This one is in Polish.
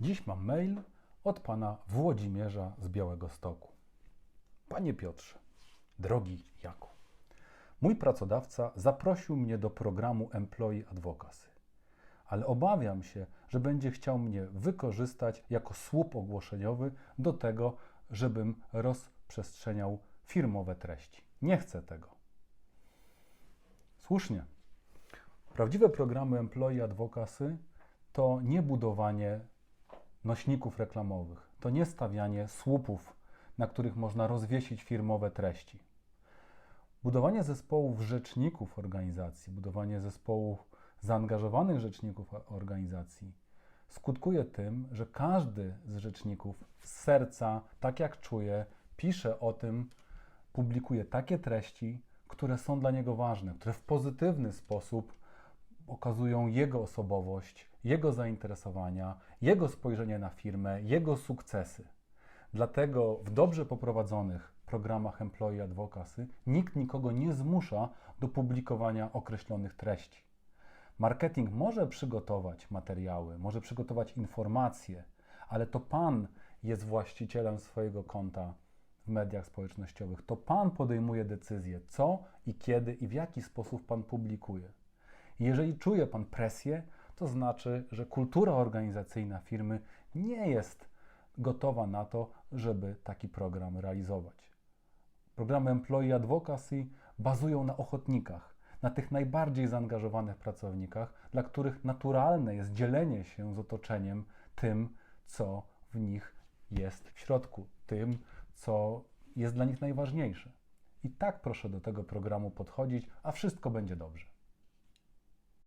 Dziś mam mail od pana Włodzimierza z Białego Stoku. Panie Piotrze, drogi Jaku, mój pracodawca zaprosił mnie do programu Employee Advocacy, ale obawiam się, że będzie chciał mnie wykorzystać jako słup ogłoszeniowy do tego, żebym rozprzestrzeniał firmowe treści. Nie chcę tego. Słusznie. Prawdziwe programy Employee Advocacy to nie budowanie nośników reklamowych, to nie stawianie słupów, na których można rozwiesić firmowe treści. Budowanie zespołów rzeczników organizacji, budowanie zespołów zaangażowanych rzeczników organizacji skutkuje tym, że każdy z rzeczników z serca, tak jak czuje, pisze o tym, publikuje takie treści, które są dla niego ważne, które w pozytywny sposób okazują jego osobowość, jego zainteresowania, jego spojrzenie na firmę, jego sukcesy. Dlatego w dobrze poprowadzonych programach Employee Advocacy nikt nikogo nie zmusza do publikowania określonych treści. Marketing może przygotować materiały, może przygotować informacje, ale to Pan jest właścicielem swojego konta w mediach społecznościowych. To Pan podejmuje decyzję, co i kiedy i w jaki sposób Pan publikuje. Jeżeli czuje Pan presję, to znaczy, że kultura organizacyjna firmy nie jest gotowa na to, żeby taki program realizować. Programy Employee Advocacy bazują na ochotnikach, na tych najbardziej zaangażowanych pracownikach, dla których naturalne jest dzielenie się z otoczeniem tym, co w nich jest w środku, tym, co jest dla nich najważniejsze. I tak proszę do tego programu podchodzić, a wszystko będzie dobrze.